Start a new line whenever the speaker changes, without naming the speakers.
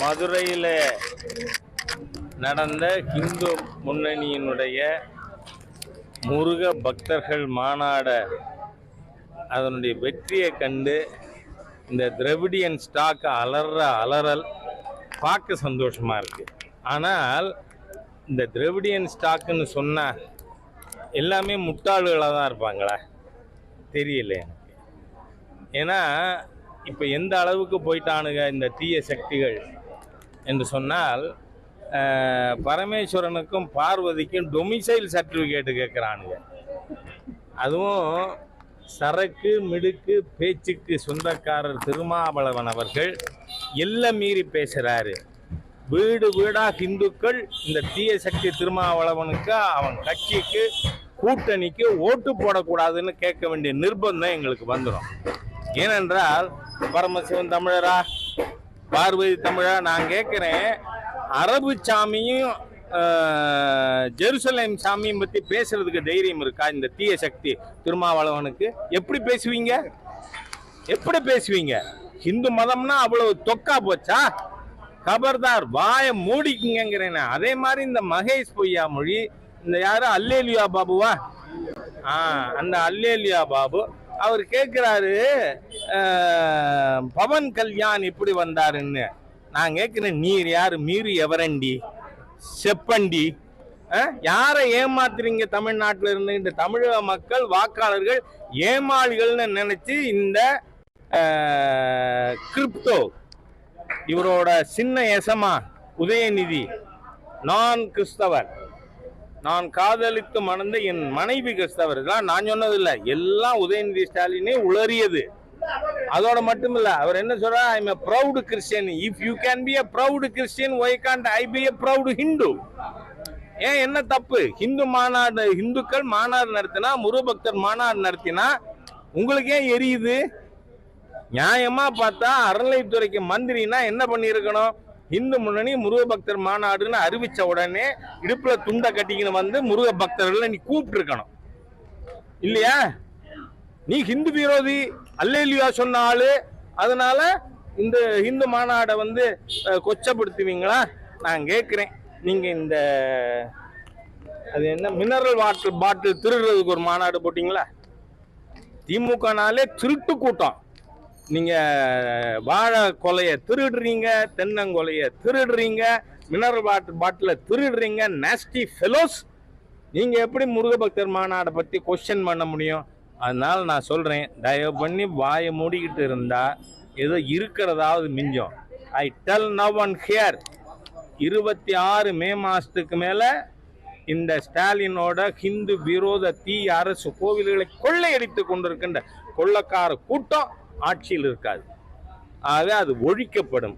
மதுரையில் நடந்த இந்து முன்னணியினுடைய முருக பக்தர்கள் மாநாட அதனுடைய வெற்றியை கண்டு இந்த திரவிடியன் ஸ்டாக் அலற அலறல் பார்க்க சந்தோஷமாக இருக்குது ஆனால் இந்த திரவிடியன் ஸ்டாக்குன்னு சொன்னால் எல்லாமே முட்டாள்களாக தான் இருப்பாங்களா? தெரியல எனக்கு. ஏன்னா இப்போ எந்த அளவுக்கு போயிட்டானுங்க இந்த தீய சக்திகள்? என்று சொன்னால் பரமேஸ்வரனுக்கும் பார்வதிக்கும் டொமிசைல் சர்டிஃபிகேட்டு கேட்குறானுங்க. அதுவும் சரக்கு மிடுக்கு பேச்சுக்கு சொந்தக்காரர் திருமாவளவன் அவர்கள் எல்லாம் மீறி பேசுகிறாரு வீடு வீடாக இந்துக்கள் இந்த தீய சக்தி திருமாவளவனுக்கு அவன் கட்சிக்கு கூட்டணிக்கு ஓட்டு போடக்கூடாதுன்னு கேட்க வேண்டிய நிர்பந்தம் எங்களுக்கு வந்துடும் ஏனென்றால் பரமசிவன் தமிழரா? பார்வதி தமிழா நான் கேட்குறேன் அரபு சாமியும் ஜெருசலேம் சாமியும் பற்றி பேசுறதுக்கு தைரியம் இருக்கா? இந்த தீய சக்தி திருமாவளவனுக்கு. எப்படி பேசுவீங்க? எப்படி பேசுவீங்க? இந்து மதம்னா அவ்வளவு தொக்கா போச்சா? கபர்தார் வாய மூடிக்குங்கிறேன் அதே மாதிரி இந்த மகேஷ் பொய்யா மொழி இந்த யாரு? அல்லேலியா பாபுவா? ஆ அந்த அல்லேலியா பாபு. அவர் கேட்குறாரு பவன் கல்யாண் இப்படி வந்தாருன்னு நான் கேட்குறேன் நீர் யார்? மீறி எவரண்டி? செப்பண்டி. யாரை ஏமாத்துறீங்க தமிழ்நாட்டில் இருந்து? இந்த தமிழக மக்கள் வாக்காளர்கள் ஏமாளிகள்னு நினைச்சு இந்த கிரிப்டோ. இவரோட சின்ன எசமா உதயநிதி. நான் கிறிஸ்தவர். நான் காதலித்து மணந்த என் மனைவி கிறிஸ்தவர். தான் நான் சொன்னதில்லை. எல்லாம் உதயநிதி ஸ்டாலினே உளறியது. அதோட மட்டும் இல்ல அவர் என்ன சொல்றார்? I am a proud Christian if you can be a proud Christian why can't I be a proud Hindu ஏன் என்ன தப்பு? ஹிந்து மாநாடு ஹிந்துக்கள் மாநாடு நடத்தினா முருகபக்தர் மாநாடு நடத்தினா உங்களுக்கு ஏன் எரியுது? நியாயமா பார்த்தா அறநிலைத்துறைக்கு மந்திரினா என்ன பண்ணியிருக்கணும்? இந்து முன்னணி முருக பக்தர் மாநாடுன்னு அறிவிச்ச உடனே இடுப்புல துண்டை கட்டிக்கின்னு வந்து முருக பக்தர்களை நீ கூப்பிட்டு இருக்கணும் இல்லையா? நீ ஹிந்து விரோதி. அல்லேலியா சொன்ன அதனால இந்த ஹிந்து மாநாடை வந்து கொச்சப்படுத்துவீங்களா? நான் கேட்குறேன். நீங்கள் இந்த அது என்ன மினரல் வாட்டர் பாட்டில் திருடுறதுக்கு ஒரு மாநாடு போட்டிங்களா? திமுகனாலே திருட்டு கூட்டம். நீங்கள் வாழை கொலையை திருடுறீங்க தென்னங்கொலையை திருடுறீங்க மினரல் வாட்டர் பாட்டிலை திருடுறீங்க நாஸ்டி ஃபெலோஸ் நீங்கள் எப்படி முருகபக்தர் மாநாடை பற்றி கொஸ்டின் பண்ண முடியும்? அதனால் நான் சொல்கிறேன் தயவு பண்ணி வாயை மூடிக்கிட்டு இருந்தால் ஏதோ இருக்கிறதாவது மிஞ்சம். I tell now one here இருபத்தி ஆறு மே மாதத்துக்கு மேலே இந்த ஸ்டாலினோட ஹிந்து விரோத தீ அரசு கோவில்களை கொள்ளையடித்து கொண்டிருக்கின்ற கொள்ளக்கார கூட்டம் ஆட்சியில் இருக்காது. ஆக அது ஒழிக்கப்படும்.